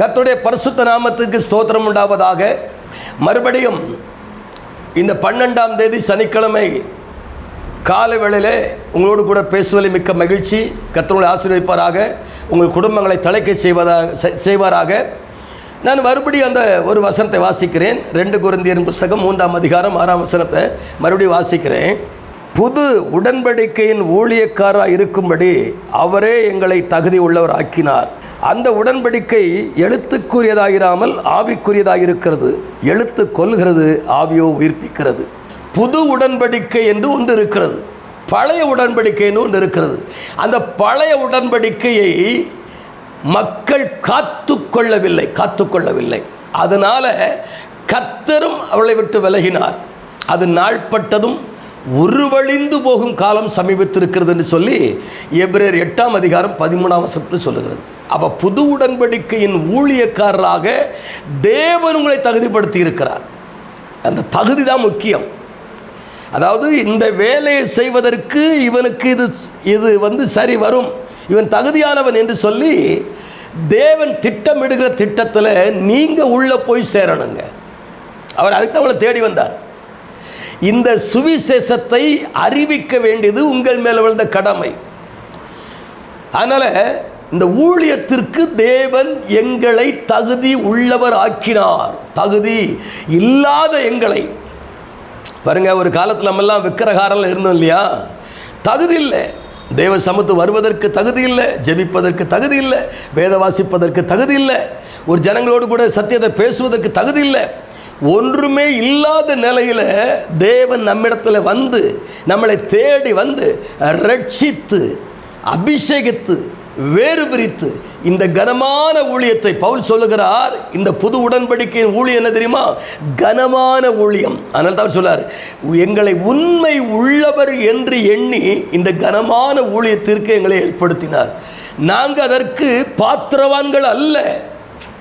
கத்துடைய பரிசுத்த நாமத்துக்கு ஸ்தோத்திரம் உண்டாவதாக. மறுபடியும் இந்த பன்னெண்டாம் தேதி சனிக்கிழமை காலை வேளையிலே உங்களோடு கூட பேசுவதில் மிக்க மகிழ்ச்சி. கர்த்தருங்களை ஆசீர்வதிப்பாராக. உங்கள் குடும்பங்களை தலைக்க செய்வதாக செ- செய்வாராக. நான் மறுபடியும் அந்த ஒரு வசனத்தை வாசிக்கிறேன். ரெண்டு குருந்தியின் புஸ்தகம் மூன்றாம் அதிகாரம் ஆறாம் வசனத்தை மறுபடியும் வாசிக்கிறேன். புது உடன்படிக்கையின் ஊழியக்காராக இருக்கும்படி அவரே எங்களை தகுதி உள்ளவர் ஆக்கினார் அந்த உடன்படிக்கை எழுத்துக்குரியதாயிராமல் ஆவிக்குரியதாக இருக்கிறது எழுத்து கொள்கிறது ஆவியோ உயிர்ப்பிக்கிறது. புது உடன்படிக்கை என்று ஒன்று இருக்கிறது. பழைய உடன்படிக்கைன்னு ஒன்று இருக்கிறது. அந்த பழைய உடன்படிக்கையை மக்கள் காத்து கொள்ளவில்லை காத்து கொள்ளவில்லை அதனால கத்தரும் அவளை விட்டு விலகினார். அது நாள்பட்டதும் உருவழிந்து போகும் காலம் சமீபத்திருக்கிறது என்று சொல்லி எப்ரேர் எட்டாம் அதிகாரம் பதிமூணாம் வசனத்தில் சொல்லுகிறது. அப்போ புது உடன்படிக்கையின் ஊழியக்காரராக தேவன் உங்களை தகுதிப்படுத்தி இருக்கிறார் அந்த தகுதி தான் முக்கியம். அதாவது இந்த வேலையை செய்வதற்கு இவனுக்கு இது இது வந்து சரி வரும். இவன் தகுதியானவன் என்று சொல்லி தேவன் திட்டமிடுகிற திட்டத்தில் நீங்கள் உள்ளே போய் சேரணுங்க. அவர் அதுக்கு அவளை தேடி வந்தார். இந்த சுவிசேஷத்தை அறிவிக்க வேண்டியது உங்கள் மேல விழுந்த கடமை. அதனால இந்த ஊழியத்திற்கு தேவன் எங்களை தகுதி உள்ளவர் ஆக்கினார். தகுதி இல்லாத எங்களை. பாருங்க ஒரு காலத்தில் நம்மெல்லாம் விக்கிரகாரில் இருந்தோம் இல்லையா? தகுதி இல்லை. தேவ சமத்து வருவதற்கு தகுதி இல்லை ஜெபிப்பதற்கு தகுதி இல்லை வேத வாசிப்பதற்கு தகுதி இல்லை ஒரு ஜனங்களோடு கூட சத்தியத்தை பேசுவதற்கு தகுதி இல்லை. ஒன்றுமே இல்லாத நிலையில் தேவன் நம்மிடத்தில் வந்து நம்மளை தேடி வந்து ரட்சித்து அபிஷேகித்து வேறு பிரித்து இந்த கனமான ஊழியத்தை பவுல் சொல்லுகிறார். இந்த புது உடன்படிக்கையின் ஊழியம் என்ன தெரியுமா? கனமான ஊழியம். அதனால தான் அவர் எங்களை உண்மை உள்ளவர் என்று எண்ணி இந்த கனமான ஊழியத்திற்கு எங்களை ஏற்படுத்தினார். நாங்கள் அதற்கு பாத்திரவான்கள் அல்ல.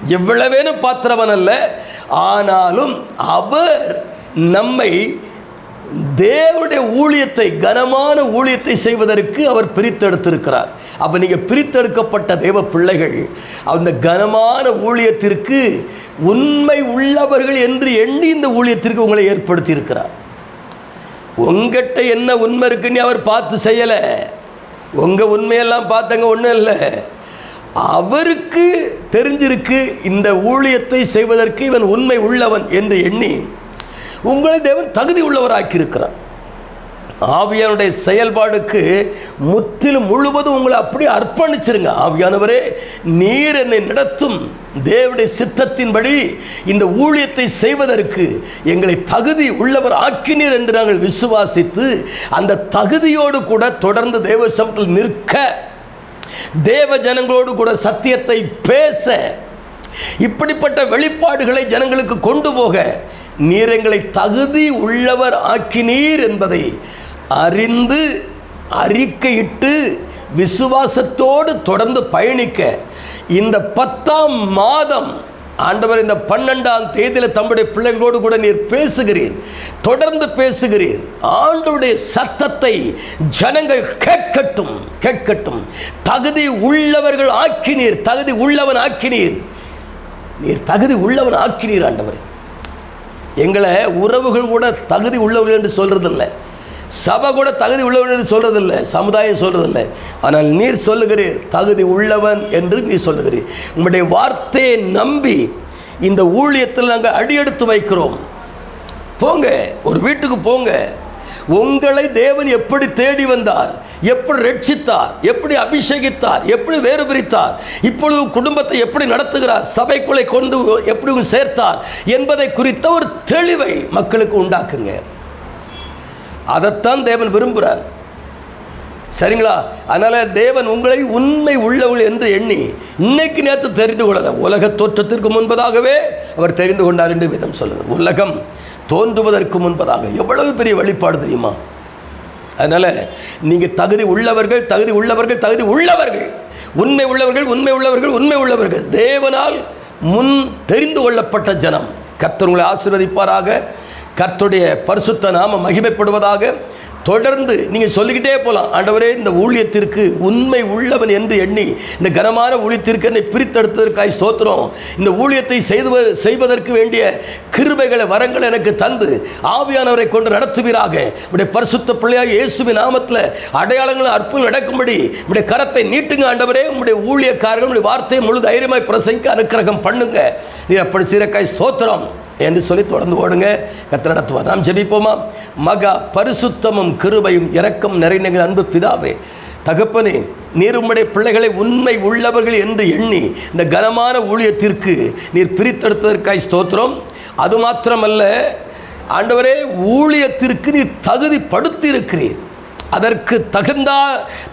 எவ்வளவேனும் பாத்திரவன் அல்ல. ஆனாலும் அவர் நம்மை தேவனுடைய ஊழியத்தை கனமான ஊழியத்தை செய்வதற்கு அவர் பிரித்தெடுத்திருக்கிறார். அப்ப நீங்க பிரித்தெடுக்கப்பட்ட தேவ பிள்ளைகள் அந்த கனமான ஊழியத்திற்கு உண்மை உள்ளவர்கள் என்று எண்ணி இந்த ஊழியத்திற்கு உங்களை ஏற்படுத்தி இருக்கிறார் உங்ககிட்ட என்ன உண்மை இருக்குன்னு அவர் பார்த்து செய்யலை. உங்க உண்மையெல்லாம் பார்த்தங்க ஒண்ணும் இல்லை. அவருக்கு தெரிஞ்சிருக்கு இந்த ஊழியத்தை செய்வதற்கு இவன் உண்மை உள்ளவன் என்று எண்ணி உங்களை தேவன் தகுதி உள்ளவராக்கி இருக்கிறார் ஆவியானுடைய செயல்பாடுக்கு முற்றிலும் முழுவதும் உங்களை அப்படியே அர்ப்பணிச்சிருங்க. ஆவியானவரே நீர் என்னை நடத்தும் தேவனுடைய சித்தத்தின்படி இந்த ஊழியத்தை செய்வதற்கு எங்களை தகுதி உள்ளவர் ஆக்கினீர் என்று நாங்கள் விசுவாசித்து அந்த தகுதியோடு கூட தொடர்ந்து தேவ நிற்க தேவ ஜனங்களோடு கூட சத்தியத்தை பேச இப்படிப்பட்ட வெளிப்பாடுகளை ஜனங்களுக்கு கொண்டு போக நீர் எங்களை தகுதி உள்ளவர் ஆக்கினீர் என்பதை அறிந்து அறிக்கையிட்டு விசுவாசத்தோடு தொடர்ந்து பயணிக்க இந்த பத்தாம் மாதம் ஆண்டவர் இந்த பன்னெண்டாம் தேதியில் தம்முடைய பிள்ளைங்களோடு கூட நீர் பேசுகிறீர். தொடர்ந்து பேசுகிறீர். ஆண்டவருடைய சத்தத்தை ஜனங்கள் கேட்கட்டும் கேட்கட்டும். தகுதி உள்ளவர்கள் ஆக்கினீர் தகுதி உள்ளவன் ஆக்கினீர். நீர் தகுதி உள்ளவன் ஆக்கினீர் ஆண்டவர். எங்களை உறவுகள் கூட தகுதி உள்ளவர்கள் என்று சொல்றதில்லை. சபை கூட தகுதி உள்ளவன் என்று சொல்றதில்ல சமுதாயம் சொல்றதில்லை. ஆனால் நீர் சொல்லுகிறீர் தகுதி உள்ளவன் என்று நீ சொல்லுகிறீர். உங்களுடைய வார்த்தையை நம்பி இந்த ஊழியத்தில் நாங்கள் அடியெடுத்து வைக்கிறோம். போங்க ஒரு வீட்டுக்கு போங்க. உங்களை தேவன் எப்படி தேடி வந்தார் எப்படி ரட்சித்தார் எப்படி அபிஷேகித்தார் எப்படி வேறு பிரித்தார் இப்பொழுது குடும்பத்தை எப்படி நடத்துகிறார் சபைக்குள்ளே கொண்டு எப்படி சேர்த்தார் என்பதை குறித்த ஒரு தெளிவை மக்களுக்கு உண்டாக்குங்க. அதைத்தான் தேவன் விரும்புகிறார் சரிங்களா? அதனால தேவன் உங்களை உண்மை உள்ளவள் என்று எண்ணி இன்னைக்கு நேற்று தெரிந்து கொள்ளத உலக தோற்றத்திற்கு முன்பதாகவே அவர் தெரிந்து கொண்டார் என்று விதம் சொல்லுங்க உலகம் தோன்றுவதற்கு முன்பதாக. எவ்வளவு பெரிய வெளிப்பாடு தெரியுமா? அதனால நீங்க தகுதி உள்ளவர்கள் தகுதி உள்ளவர்கள் தகுதி உள்ளவர்கள். உண்மை உள்ளவர்கள் உண்மை உள்ளவர்கள் உண்மை உள்ளவர்கள். தேவனால் முன் தெரிந்து கொள்ளப்பட்ட ஜனம். கர்த்தர் உங்களை ஆசீர்வதிப்பாராக. கர்த்துடைய பரிசுத்த நாம மகிமைப்படுவதாக தொடர்ந்து நீங்கள் சொல்லிக்கிட்டே போகலாம் ஆண்டவரே இந்த ஊழியத்திற்கு உண்மை உள்ளவன் என்று எண்ணி இந்த கனமான ஊழியத்திற்கு என்னை பிரித்தெடுத்ததற்காய் ஸ்தோத்திரம். இந்த ஊழியத்தை செய்து செய்வதற்கு வேண்டிய கிருபைகளை வரங்களை எனக்கு தந்து ஆவியானவரை கொண்டு நடத்துவீராக. இப்படி பரிசுத்த பிள்ளையாக இயேசுவின் நாமத்தில் அடையாளங்கள் அற்புதம் நடக்கும்படி இப்படி கரத்தை நீட்டுங்க ஆண்டவரே. உடைய ஊழியக்காரர்கள் உடைய வார்த்தையை முழு தைரியமாய் பிரசங்க அனுக்கிரகம் பண்ணுங்க. நீ அப்படி சீரக்காய் ஸ்தோத்திரம். என்று சொல்லி தொடர்ந்து ஓடுங்க. கத்த நாம் ஜெபிப்போமா? மகா பரிசுத்தமும் கிருபையும் இரக்கம் நிறைந்த அன்பு பிதாவே தகப்பனே நீர் உம்முடைய பிள்ளைகளை உண்மை உள்ளவர்கள் என்று எண்ணி இந்த கனமான ஊழியத்திற்கு நீர் பிரித்தெடுத்ததற்காய் ஸ்தோத்திரம். அது மாத்திரமல்ல ஆண்டவரே ஊழியத்திற்கு நீர் தகுதிப்படுத்தி இருக்கிறீர் அதற்கு தகுந்த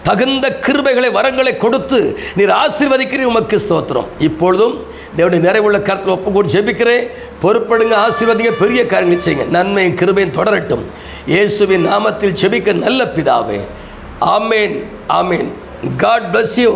தகுந்த கிருபைகளை வரங்களை கொடுத்து நீர் ஆசீர்வதிக்கிறீர். உமக்கு ஸ்தோத்திரம். இப்பொழுதும் தேவனுடைய நிறைவுள்ள கருத்தில் ஒப்பு கூட ஜெபிக்கிறேன். பொறுப்படுங்க ஆசீர்வதிங்க பெரிய காரியங்கள் செய்யுங்க நன்மையும் கிருபையும் தொடரட்டும். இயேசுவின் நாமத்தில் ஜெபிக்க நல்ல பிதாவே. ஆமேன் ஆமேன். God bless you